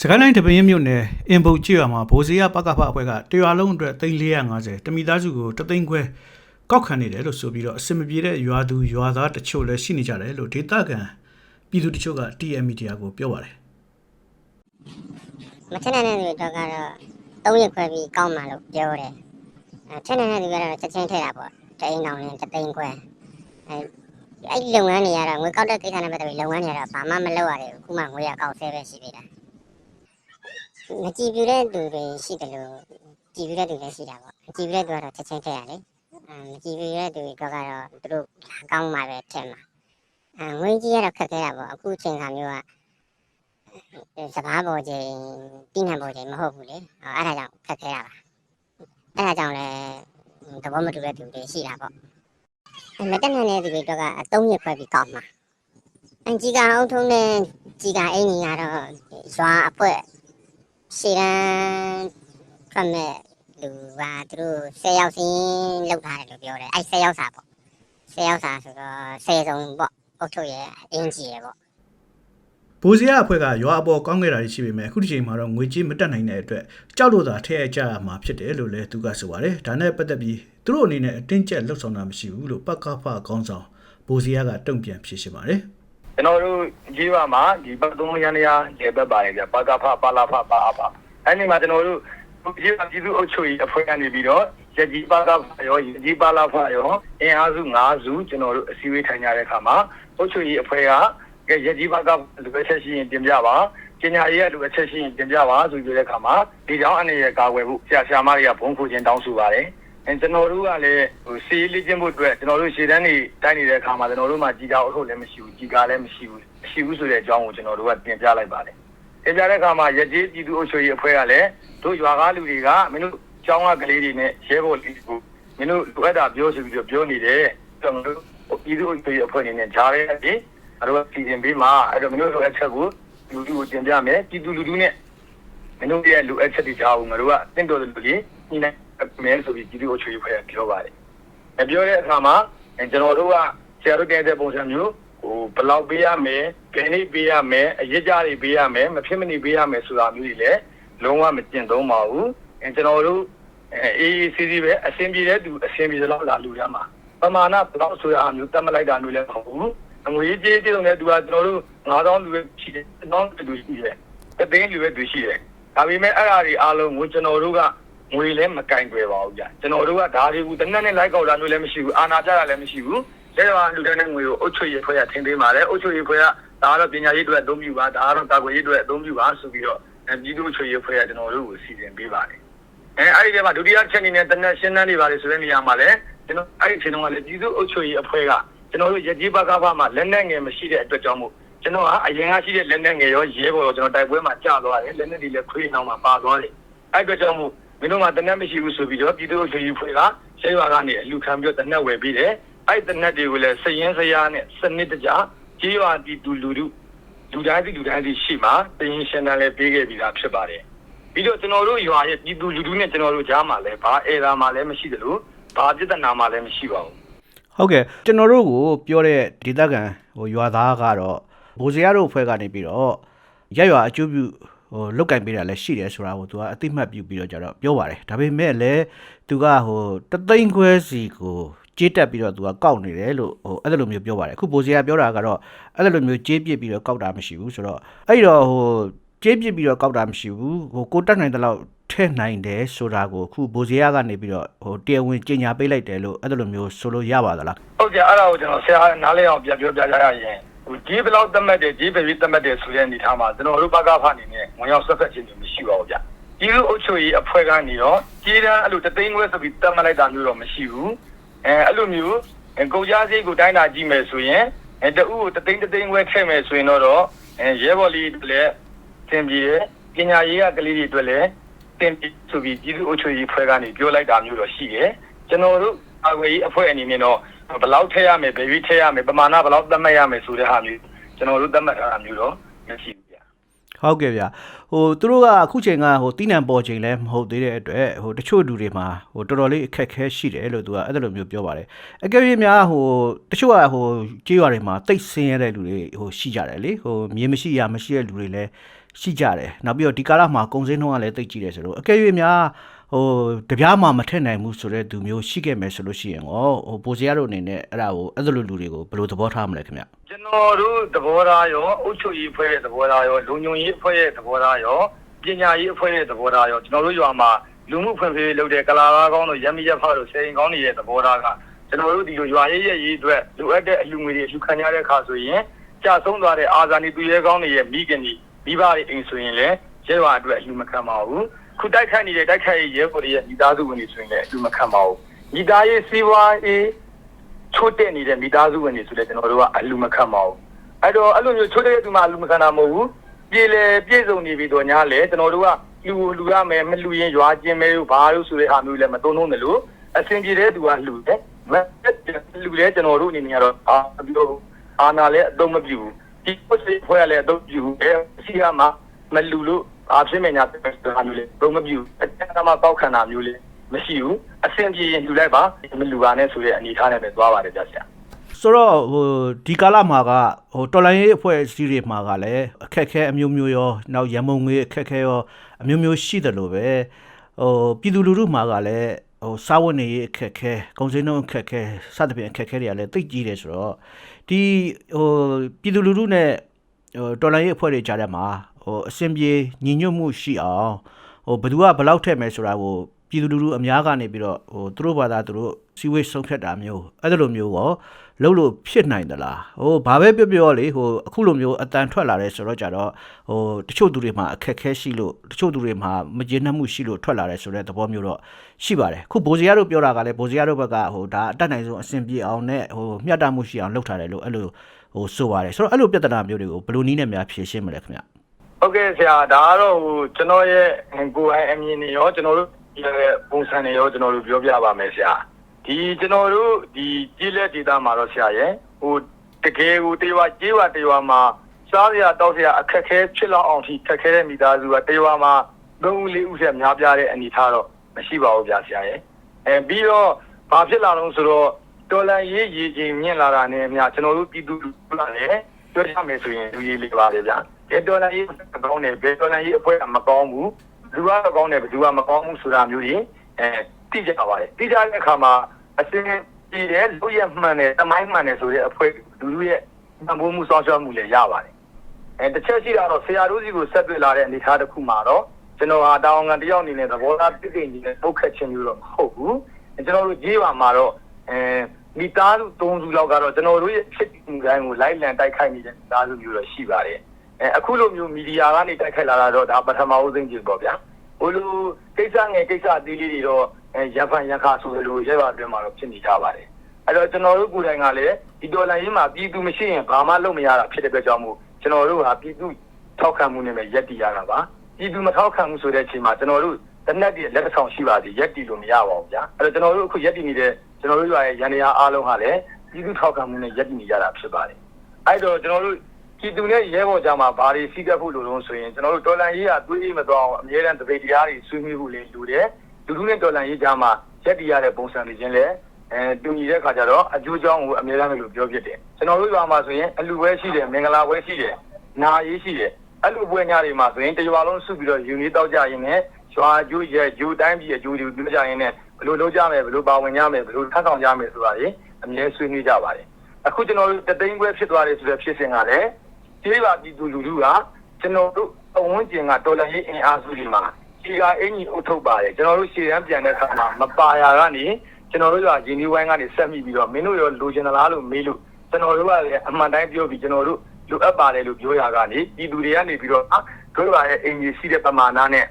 စကိုင်းတိုင်းတပင်းမြို့နယ်အင်ဘုတ်ကျွော်မှာဗိုလ်စီရပကဖအဖွဲ့ကတရွာလုံးအတွက်3450တမိသားစုကိုတသိန်းခွဲကောက်ခံနေတယ်လို့ဆိုပြီးတော့အစင်မပြေတဲ့ရွာသူရွာသားတချို့လည်းရှိနေကြတယ်လို့ဒေတာကန်ပြည်သူတချို့က TM Media ကိုပြောပါတယ်မထက်တဲ့တွေတော့ကတော့၃ရက်ခွဲပြီးကောင်းမှလို့ပြောတယ်အဲထက်တဲ့တွေကတော့ချက်ချင်းထည့်တာပေါ့တအိမ်တောင်နဲ့တသိန်းခွဲအဲအဲ့ဒီလုပ်ငန်းတွေကတော့ငွေကောက်တဲ့ကိစ္စနဲ့ပတ်သက်ပြီးလုပ်ငန်းတွေကတော့ဘာမှမလုပ်ရဘူးခုမှငွေရကောက်ဆဲပဲရှိသေးတာ မကြည်ပြူတဲ့သူတွေရှိတယ်လို့ကြည်ပြူတဲ့သူလည်းရှိတာပေါ့မကြည်ပြူတဲ့သူကတော့ချက်ချင်းထည့်ရတယ်အဲမကြည်ပြူတဲ့သူတွေကတော့သူတို့ကောင်းမှပဲထည့်မှာအဲငွေကြီးကတော့ခက်ခဲတာပေါ့အခုချိန်ခါမျိုးကစကားပေါ်ချိန်ပြီးနှံပေါ်ချိန်မဟုတ်ဘူးလေအဲ့ဒါကြောင့်ခက်ခဲရပါအဲ့ဒါကြောင့်လည်းသဘောမတူတဲ့သူတွေရှိတာပေါ့အဲ့မတက်နိုင်တဲ့သူတွေတော့ကအသုံးရခွဲပြီးကောက်မှာအန်ကြီးကအုပ်ထုံးနဲ့ကြီးကအင်းကြီးကတော့ရွာအပွဲ ရှည်ရန်ဖတ်မဲ့လူကသူတို့၁၀ယောက်စင်းလောက်ထားတယ်လို့ပြောတယ်အဲ့၁၀ယောက်စာပေါ့၁၀ယောက်စာဆိုတော့၁၀စုံပေါ့အုပ်ထုံးရဲ့အင်းကြီးရဲ့ပေါ့ဗိုလ်စီရအဖွဲ့ကရွာအပေါ်ကောင်းခဲ့တာရှိပေမဲ့အခုဒီချိန်မှာတော့ငွေကြေးမတက်နိုင်တဲ့အတွက်ကြောက်လို့သာထည့်ရကြရမှာဖြစ်တယ်လို့လည်းသူကဆိုပါတယ်ဒါနဲ့ပတ်သက်ပြီးသူတို့အနေနဲ့အတင်းကျပ်လှုပ်ဆောင်တာမရှိဘူးလို့ပကဖခေါင်းဆောင်ဗိုလ်စီရကတုံ့ပြန်ဖြေရှင်းပါတယ် ကျွန်တော်တို့ကြီးပါမှာဒီဘက်သုံးရန်ရလေဘက်ပါတယ်ဗျပကဖပါလာဖပါအဖအဲ့ဒီမှာကျွန်တော်တို့ကြီးပါပြည်သူ့အုပ်ချုပ်ရေးအဖွဲ့ကနေပြီးတော့ရကြီးပါကဖရောရကြီးပါလာဖရောအင်အားစု9စုကျွန်တော်တို့အစည်းအဝေးထိုင်ကြတဲ့အခါမှာအုပ်ချုပ်ရေးအဖွဲ့ကကဲရကြီးပါကလူအချက်ရှိရင်တင်ပြပါပညာရေးကလူအချက်ရှိရင်တင်ပြပါဆိုပြီးတဲ့အခါမှာဒီကြောင့်အနေနဲ့ကာကွယ်ဖို့ဆရာဆရာမတွေကဘုံခိုခြင်းတောင်းဆိုပါတယ် အဲကျွန်တော်တို့ကလည်းဟိုစီးလေးချင်းဖို့အတွက်ကျွန်တော်တို့ရှေ့တန်းနေတိုင်းနေတဲ့အခါမှာကျွန်တော်တို့မှကြီးကားအုပ်လည်းမရှိဘူးကြီးကားလည်းမရှိဘူးမရှိဘူးဆိုတဲ့အကြောင်းကိုကျွန်တော်တို့ကတင်ပြလိုက်ပါတယ်တင်ပြတဲ့အခါမှာရကြီးပြည်သူ့အုပ်ချုပ်ရေးအဖွဲ့ကလည်းတို့ရွာကားလူတွေကမင်းတို့ကျောင်းကကလေးတွေနဲ့ရဲဘော်လေးတွေကိုမင်းတို့လိုအပ်တာပြောဆိုပြီးတော့ပြောနေတယ်ကျွန်တော်တို့ပြည်သူ့အုပ်ချုပ်ရေးအဖွဲ့အနေနဲ့ဂျားရဲအဲ့အဲ့တော့စီစဉ်ပေးမှာအဲ့တော့မင်းတို့လိုအပ်ချက်ကိုလူလူကိုတင်ပြမယ်ပြည်သူလူထုနဲ့မင်းတို့ရဲ့လိုအပ်ချက်တွေကြားကိုငါတို့ကတင့်တော်တယ်လို့လေညှိနှိုင်း မယ်ဆိုပြီးပြည်သူ့အုပ်ချုပ်ရေးအဖွဲ့ကပြောပါတယ်။အပြောတဲ့အခါမှာကျွန်တော်တို့ကဆရာတို့တင်တဲ့ပုံစံမျိုးဟိုဘယ်လောက်ပေးရမယ်၊ကိန်းလေးပေးရမယ်၊အရေးကြတွေပေးရမယ်၊မဖြစ်မနေပေးရမယ်ဆိုတာမျိုးတွေလည်းလုံးဝမကျင့်သုံးပါဘူး။အဲကျွန်တော်တို့အေးအေးစီစီပဲအဆင်ပြေတဲ့သူအဆင်ပြေသလောက်လာလူရမှာပမာဏဘယ်လောက်ဆိုရအောင်မျိုးတတ်မလိုက်တာမျိုးလည်းမဟုတ်ဘူး။ငွေကြေးတည်တဲ့သူကကျွန်တော်တို့9000လူပဲရှိတယ်။1000လူရှိတယ်။တသိန်းလူပဲသူရှိတယ်။ဒါပေမဲ့အဲ့အရာတွေအားလုံးကိုကျွန်တော်တို့က ငွေလည်းမကင်ကြွယ်ပါဘူးကြာကျွန်တော်တို့ကဒါတွေကိုတနက်နဲ့လိုက်ကောက်တာမျိုးလည်းမရှိဘူးအာနာပြတာလည်းမရှိဘူးလက်ရွာလူတဲ့ငွေကိုအုတ်ချွေရဖွဲ့ရထင်းပေးပါတယ်အုတ်ချွေရဖွဲ့ရဒါကတော့ပညာရေးအတွက်အသုံးပြုပါဒါကတော့တာကွယ်ရေးအတွက်အသုံးပြုပါဆိုပြီးတော့ပြည်သူ့ချွေရဖွဲ့ရကျွန်တော်တို့ကိုစီစဉ်ပေးပါတယ်အဲအဲ့ဒီထဲမှာဒုတိယချက်အနေနဲ့တနက်ရှင်းတန်းနေပါလေဆိုတဲ့နေရာမှာလည်းကျွန်တော်အဲ့ဒီအချိန်တုန်းကလည်းပြည်သူ့အုပ်ချုပ်ရေးအဖွဲ့ကကျွန်တော်တို့ရကြီးဘကဖမှာလက်နက်ငယ်မရှိတဲ့အတွက်ကြောင့်မို့ကျွန်တော်ကအရင်ကရှိတဲ့လက်နက်ငယ်ရောရဲဘော်ရောကျွန်တော်တိုက်ပွဲမှာကြာသွားတယ်လက်နက်တွေလည်းခွေးနှောင်းမှာပါသွားတယ်အဲ့အတွက်ကြောင့်မို့ မင်းတို့မှတနက်မရှိဘူးဆိုပြီးတော့ပြည်သူ့ချွေးဖွဲ့ကရှေးရွာကနေအလူခံပြီးတော့တနက်ဝယ်ပြီးတယ်အဲ့တနက်တွေကိုလည်းစရင်စရာနဲ့စနစ်တကျကြီးရွာပြည်သူလူထုလူတိုင်းပြည်လူတိုင်းစီရှိမှတရင်ရှင်းတန်းလည်းပေးခဲ့ပြီးသားဖြစ်ပါတယ်ပြီးတော့ကျွန်တော်တို့ရွာရဲ့ပြည်သူလူထုနဲ့ကျွန်တော်တို့ကြားမှာလည်းဘာအဲသာမှလည်းမရှိသလိုဘာပြဿနာမှလည်းမရှိပါဘူးဟုတ်ကဲ့ကျွန်တော်တို့ကိုပြောတဲ့ဒေတာကန်ဟိုရွာသားကတော့ဗိုလ်စီရတို့အဖွဲ့ကနေပြီးတော့ရက်ရွာအကျိုးပြု ဟိုလုတ်ကင်ပေးတာလည်းရှိတယ်ဆိုတာကိုသူကအတိမတ်ပြုပြီးတော့ကြတော့ပြောပါတယ်ဒါပေမဲ့လည်းသူကဟိုတသိန်းခွဲစီကိုကြေးတက်ပြီးတော့သူကကောက်နေတယ်လို့ဟိုအဲ့လိုမျိုးပြောပါတယ်အခုဗိုလ်စီရပြောတာကတော့အဲ့လိုမျိုးကြေးပစ်ပြီးတော့ကောက်တာမရှိဘူးဆိုတော့အဲ့တော့ဟိုကြေးပစ်ပြီးတော့ကောက်တာမရှိဘူးဟိုကိုတက်နိုင်တဲ့လောက်ထဲ့နိုင်တယ်ဆိုတာကိုအခုဗိုလ်စီရကနေပြီးတော့ဟိုတရားဝင်ကြေညာပေးလိုက်တယ်လို့အဲ့လိုမျိုးဆိုလို့ရပါသလားဟုတ်ကြအဲ့ဒါကိုကျွန်တော်ဆရာနားလည်အောင်ပြန်ပြောပြကြရရင် ဟိုကြီးဘလောက်တတ်မှတ်တယ်ကြီးပဲပြီးတတ်မှတ်တယ်ဆိုတဲ့အနေထားမှာကျွန်တော်တို့ဘကဖအနေနဲ့ဝင်ရောက်ဆက်ဖက်ခြင်းတွေမရှိပါဘူးဗျကြီးလူအုပ်ချုပ်ရေးအဖွဲ့ကနေတော့ကြီးတန်းအဲ့လိုတသိန်းခွဲဆိုပြီးတတ်မှတ်လိုက်တာမျိုးတော့မရှိဘူးအဲအဲ့လိုမျိုးကုန်ကြစိတ်ကိုတိုင်းတာကြည့်မယ်ဆိုရင်အဲတအုပ်ကိုတသိန်းတသိန်းခွဲထည့်မယ်ဆိုရင်တော့အဲရဲဘော်လေးတွေလည်းသင်ပြီးတယ်ပညာရေးကကလေးတွေအတွက်လည်းတင်ပြီးဆိုပြီးကြီးလူအုပ်ချုပ်ရေးအဖွဲ့ကနေပြောလိုက်တာမျိုးတော့ရှိတယ် ကျွန်တော်တို့အဝေးအဖွဲ့အနေနဲ့တော့ဘယ်လောက်ထည့်ရမယ်ဘယ်ပြီးထည့်ရမယ်ပမာဏဘယ်လောက်သတ်မှတ်ရမယ်ဆိုတဲ့ဟာမျိုးကျွန်တော်တို့သတ်မှတ်ထားတာမျိုးတော့မရှိဘူးဗျာဟုတ်ကဲ့ဗျာဟိုသူတို့ကအခုချိန်ကဟိုတီးနံပေါ်ချိန်လည်းမဟုတ်သေးတဲ့အတွက်ဟိုတချို့လူတွေမှာဟိုတော်တော်လေးအခက်ခဲရှိတယ်လို့သူကအဲ့လိုမျိုးပြောပါတယ်အကယ်၍များဟိုတချို့ကဟိုကြေးရွာတွေမှာတိတ်ဆင်းရတဲ့လူတွေဟိုရှိကြတယ်လေဟိုမြေမရှိရမရှိတဲ့လူတွေလည်းရှိကြတယ်နောက်ပြီးတော့ဒီကာလမှာကုံစင်းနှုန်းကလည်းတိတ်ကြည့်တယ်ဆိုတော့အကယ်၍များ ဟိုတပြားမှမထက်နိုင်ဘူးဆိုတဲ့သူမျိုးရှိခဲ့မယ်ဆိုလို့ရှိရင်ဟောဟိုပိုစရာတို့အနေနဲ့အဲ့ဒါကိုအဲ့လိုလူတွေကိုဘယ်လိုသဘောထားမလဲခင်ဗျကျွန်တော်တို့သဘောထားရောအုပ်ချုပ်ရေးအဖွဲ့ရဲ့သဘောထားရောလူညုံရေးအဖွဲ့ရဲ့သဘောထားရောပညာရေးအဖွဲ့ရဲ့သဘောထားရောကျွန်တော်တို့ရွာမှာလူမှုဖွံ့ဖြိုးရေးလုပ်တဲ့ကလာသားကောင်းတို့ရမီရဖတို့စေရင်ကောင်းတွေရဲ့သဘောထားကကျွန်တော်တို့ဒီလိုရွာရေးရဲ့ရေးအတွက်လိုအပ်တဲ့အလူငွေတွေအလူခံရတဲ့အခါဆိုရင်ကြာဆုံးသွားတဲ့အာဇာနည်သူရဲကောင်းတွေရဲ့မိခင်တွေမိဘတွေအိမ်ဆိုရင်လည်းရဲရွာအတွက်အလူမခံပါဘူး ခုတိုက်ခိုက်နေတဲ့တိုက်ခိုက်ရေးရဲဘော်တွေရဲ့မိသားစုဝင်တွေဆိုရင်လည်းအလူမခံပါဘူးမိသားရေးစီးပွားရေးချိုးတက်နေတဲ့မိသားစုဝင်တွေဆိုလည်းကျွန်တော်တို့ကအလူမခံပါဘူးအဲ့တော့အဲ့လိုမျိုးချိုးတဲ့သူမှအလူမခံတာမဟုတ်ဘူးပြေလေပြေဆုံးနေပြီတော့ညာလေကျွန်တော်တို့ကလူလူရမယ်မလူရင်ရွာကျင်မဲလို့ဘာလို့ဆိုတဲ့အားမျိုးလည်းမသုံးသုံးတယ်လို့အစင်ပြေတဲ့သူကလူတယ်မလူလေကျွန်တော်တို့အနေနဲ့ကတော့အာပြောအာနာလည်းအသုံးမပြုဘူးဒီပုစိဖွဲရလည်းအသုံးပြုဘူးအဲစီကမှမလူလို့အားဖြစ်မညာတဲ့အားမျိုးလေအသုံးမပြုအတန်းကမှပေါက်ခံတာမျိုးလေမရှိဘူးအစင်ပြေရင်လူလိုက်ပါမလူပါနဲ့ဆိုတဲ့အနေထားနဲ့ပဲသွားပါတယ်ဗျာဆရာဆိုတော့ဟိုဒီကာလမှာကဟိုတော်လိုင်းရေးအဖွဲ့အစည်းတွေမှာကလည်းအခက်အခဲအမျိုးမျိုးရောနောက်ရန်မုံငွေအခက်အခဲရောအမျိုးမျိုးရှိတယ်လို့ပဲဟိုပြည်သူလူထုမှာကလည်းဟိုစားဝတ်နေရေးအခက်အခဲကုန်စည်နှုန်းအခက်အခဲစသဖြင့်အခက်အခဲတွေကလည်းသိပ်ကြီးတယ်ဆိုတော့ဒီဟိုပြည်သူလူထုနဲ့ဟိုတော်လိုင်းရေးအဖွဲ့တွေကြားထဲမှာဟို အစဉ်ပြေညီညွတ်မှုရှိအောင်ဟိုဘယ်သူကဘယ်လောက်ထည့်မယ်ဆိုတာကိုပြည်သူလူထုအများကနေပြီးတော့ဟိုသူတို့ဘာသာသူတို့စီဝေးဆုံးဖြတ်တာမျိုးအဲ့ဒါလိုမျိုးရောလုံးလို့ဖြစ်နိုင်သလားဟိုဘာပဲပြောပြောလေဟိုအခုလိုမျိုးအတန်ထွက်လာတယ်ဆိုတော့ကြတော့ဟိုတချို့သူတွေမှာအခက်ခဲရှိလို့တချို့သူတွေမှာမကျေနပ်မှုရှိလို့ထွက်လာတယ်ဆိုတဲ့သဘောမျိုးတော့ရှိပါတယ်ခုဘိုးစရာတို့ပြောတာကလည်းဘိုးစရာတို့ဘက်ကဟိုဒါအတက်နိုင်ဆုံးအဆင်ပြေအောင်နဲ့ဟိုမျှတမှုရှိအောင်လုပ်ထားတယ်လို့အဲ့လိုဟိုဆိုပါတယ်ဆိုတော့အဲ့လိုပြဿနာမျိုးတွေကိုဘယ်လိုနည်းနဲ့များဖြေရှင်းမလဲခင်ဗျ ဟုတ်ကဲ့ဆရာဒါကတော့ဟိုကျွန်တော်ရဲ့ကိုယ်ပိုင်အမြင်တွေရောကျွန်တော်တို့ရဲ့ပုံစံတွေရောကျွန်တော်တို့ပြောပြပါမယ်ဆရာဒီကျွန်တော်တို့ဒီကြီးလက်ဒေတာမှာတော့ဆရာရဲ့ဟိုတကယ်ကိုတေဝါကြေးဝါတေဝါမှာစားရတောက်ရအခက်ခဲဖြစ်လောက်အောင်ထိခက်ခဲတဲ့မိသားစုကတေဝါမှာသုံးဦးလေးဦးဆက်များပြားတဲ့အနေထားတော့မရှိပါဘူးဗျာဆရာရဲ့အဲပြီးတော့ဘာဖြစ်လာတော့ဆိုတော့တော်လန်ရေးရည်ချင်းမြင့်လာတာနဲ့အများကျွန်တော်တို့ပြည်သူလူထုကလည်းပြောရမယ်ဆိုရင်လူကြီးလေးပါလေဗျာ ဘယ်တော်လန်ရေးမကောင်းတယ်ဘယ်တော်လန်ရေးအဖွဲ့ကမကောင်းဘူးလူကတော့ကောင်းတယ်ဘယ်သူကမကောင်းဘူးဆိုတာမျိုးကြီးအဲသိကြပါတယ်သိကြတဲ့အခါမှာအစင်းပြည်တယ်လူရမှန်တယ်တမိုင်းမှန်တယ်ဆိုတဲ့အဖွဲ့လူလူရဲ့တံပိုးမှုစောင့်ရှောက်မှုလည်းရပါတယ်အဲတစ်ချက်ရှိတာတော့ဆရာတို့စီကိုဆက်တွေ့လာတဲ့အနေအထားတစ်ခုမှာတော့ကျွန်တော်ဟာတောင်းငံတယောက်အနေနဲ့သဘောထားပြည့်စုံနေတဲ့ပုတ်ခတ်ခြင်းမျိုးတော့မဟုတ်ဘူးကျွန်တော်တို့ရေးပါမှာတော့အဲမိသားစု၃စုလောက်ကတော့ကျွန်တော်တို့ရဲ့ဖြစ်မှုတိုင်းကိုလိုက်လံတိုက်ခိုက်နေတဲ့မိသားစုမျိုးတော့ရှိပါတယ် အဲအခုလိုမျိုးမီဒီယာကနေတိုက်ခိုက်လာတာတော့ဒါပထမဦးဆုံးကြည့်ပေါ့ဗျာဟိုလိုကိစ္စငယ်ကိစ္စအသေးလေးတွေတော့အဲရဖန်ရခါဆိုလိုရဲပါအတွင်းမှာတော့ဖြစ်နေကြပါတယ်အဲ့တော့ကျွန်တော်တို့ကိုယ်တိုင်ကလည်းဒီဒေါ်လာရင်းမှာပြည်သူမရှိရင်ဘာမှလုပ်မရတာဖြစ်တဲ့အတွက်ကြောင့်မို့ကျွန်တော်တို့ဟာပြည်သူထောက်ခံမှုနဲ့ပဲရက်တည်ရတာပါပြည်သူမထောက်ခံမှုဆိုတဲ့အချိန်မှာကျွန်တော်တို့တနက်တည်းလက်ဆောင်ရှိပါသေးရက်တည်လို့မရပါဘူးဗျာအဲ့တော့ကျွန်တော်တို့အခုရက်တည်နေတဲ့ကျွန်တော်တို့ရွာရဲ့ရန်ရာအားလုံးဟာလည်းပြည်သူထောက်ခံမှုနဲ့ရက်တည်နေကြတာဖြစ်ပါတယ်အဲ့တော့ကျွန်တော်တို့ ပြည်သူနဲ့ရဲဘော်ကြားမှာဘာတွေစီးကပ်ဖို့လိုလို့ဆိုရင်ကျွန်တော်တို့တော်လန်ရေးကတွေးအေးမသွားအောင်အမြဲတမ်းတပိတ်တရားတွေဆွေးနွေးဖို့လေးလိုတယ်လူလူနဲ့တော်လန်ရေးကြားမှာရက်တည်ရတဲ့ပုံစံတွေချင်းလည်းအဲတူညီတဲ့ခါကျတော့အကျိုးကြောင့်ကိုအမြဲတမ်းလို့ပြောဖြစ်တယ်ကျွန်တော်တို့ရွာမှာဆိုရင်အလူပွဲရှိတယ်မင်္ဂလာပွဲရှိတယ်နာရေးရှိတယ်အဲ့လိုပွဲညတွေမှာဆိုရင်တရွာလုံးစုပြီးတော့ယူနေတောက်ကြရင်လည်းရွာကျိုးရဲ့ယူတိုင်းပြည်အကျိုးတွေပြောကြရင်လည်းဘယ်လိုလုပ်ကြမယ်ဘယ်လိုပါဝင်ကြမယ်ဘယ်လိုထပ်ဆောင်ကြမယ်ဆိုတာတွေအမြဲဆွေးနွေးကြပါတယ်အခုကျွန်တော်တို့တသိန်းခွဲဖြစ်သွားတယ်ဆိုတဲ့ဖြစ်စဉ်ကလည်း ကျေးပါပြည်သူလူထုကကျွန်တော်တို့အဝန်းကျင်ကတော်လှန်ရေးအင်အားစုတွေမှာခြေကအင်ကြီးအုပ်ထုတ်ပါတယ်ကျွန်တော်တို့ရှေ့တန်းပြန်တဲ့အခါမှာမပါရကနေကျွန်တော်တို့ကရင်းနှီးဝိုင်းကနေဆက်မိပြီးတော့မင်းတို့ရောလိုချင်သလားလို့မေးလို့ကျွန်တော်တို့ကလည်းအမှန်တိုင်းပြောပြီးကျွန်တော်တို့လိုအပ်ပါတယ်လို့ပြောရကနေပြည်သူတွေကနေပြီးတော့တို့ကရဲ့အင်ကြီးရှိတဲ့ပမာဏနဲ့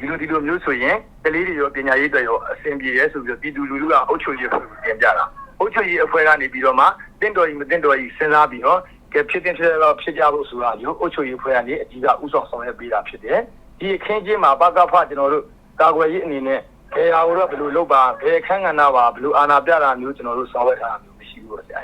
ဒီလိုဒီလိုမျိုးဆိုရင်ကလေးတွေရောပညာရေးတွေရောအဆင်ပြေရဲဆိုပြီးတော့ပြည်သူလူထုကအုပ်ချုပ်ရေးအဖွဲ့ကိုတင်ပြတာအုပ်ချုပ်ရေးအဖွဲ့ကနေပြီးတော့မှတင့်တော်ကြီးမတင့်တော်ကြီးစဉ်းစားပြီးတော့ ကဲဖြစ်တင်ဖြစ်တော့ဖြစ်ကြဖို့ဆိုတာမျိုးအုပ်ချုပ်ရေးအဖွဲ့ကနေအကြီးကဥဆောင်ဆောင်ရွက်ပေးတာဖြစ်တယ်ဒီအခင်းချင်းမှာပကဖကျွန်တော်တို့ကာကွယ်ရေးအနေနဲ့ဘယ်ဟာကိုတော့ဘယ်လိုလုပ်ပါဘယ်ခန်းကဏ္ဍပါဘယ်လိုအာဏာပြတာမျိုးကျွန်တော်တို့ဆောင်ရွက်ထားတာမျိုးမရှိဘူးပေါ့ဆရာ